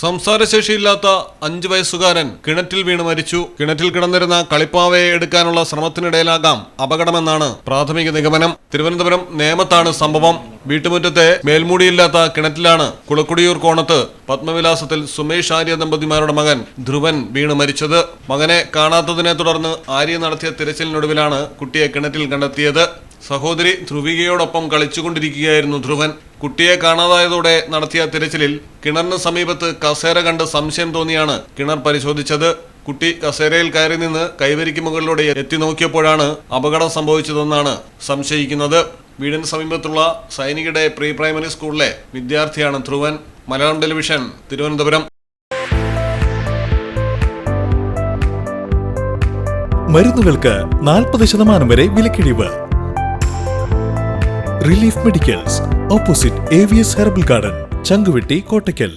സംസാരശേഷിയില്ലാത്ത അഞ്ചു വയസ്സുകാരൻ കിണറ്റിൽ വീണ് മരിച്ചു. കിണറ്റിൽ കിടന്നിരുന്ന കളിപ്പാവയെ എടുക്കാനുള്ള ശ്രമത്തിനിടയിലാകാം അപകടമെന്നാണ് പ്രാഥമിക നിഗമനം. തിരുവനന്തപുരം നേമത്താണ് സംഭവം. വീട്ടുമുറ്റത്തെ മേൽമൂടിയില്ലാത്ത കിണറ്റിലാണ് കുളക്കുടിയൂർ കോണത്ത് പത്മവിലാസത്തിൽ സുമേഷ് ആര്യ ദമ്പതിമാരുടെ മകൻ ധ്രുവൻ വീണ് മരിച്ചത്. മകനെ കാണാത്തതിനെ തുടർന്ന് ആര്യ നടത്തിയ തിരച്ചിലിനൊടുവിലാണ് കുട്ടിയെ കിണറ്റിൽ കണ്ടെത്തിയത്. സഹോദരി ധ്രുവികയോടൊപ്പം കളിച്ചുകൊണ്ടിരിക്കുകയായിരുന്നു ധ്രുവൻ. കുട്ടിയെ കാണാതായതോടെ നടത്തിയ തിരച്ചിലിൽ കിണറിന് സമീപത്ത് കസേര കണ്ട് സംശയം തോന്നിയാണ് കിണർ പരിശോധിച്ചത്. കുട്ടി കസേരയിൽ കയറി നിന്ന് കൈവരിക്ക് മുകളിലൂടെ എത്തി നോക്കിയപ്പോഴാണ് അപകടം സംഭവിച്ചതെന്നാണ് സംശയിക്കുന്നത്. വീടിന് സമീപത്തുള്ള സൈനികയുടെ പ്രീ പ്രൈമറി സ്കൂളിലെ വിദ്യാർത്ഥിയാണ് ധ്രുവൻ. മലയാളം ടെലിവിഷൻ തിരുവനന്തപുരം. മരുന്നുകൾക്ക് നാൽപ്പത് ശതമാനം വരെ വിലക്കിഴിവ്. Relief medicals opposite S herbal garden Chankuvetty Kottakkal.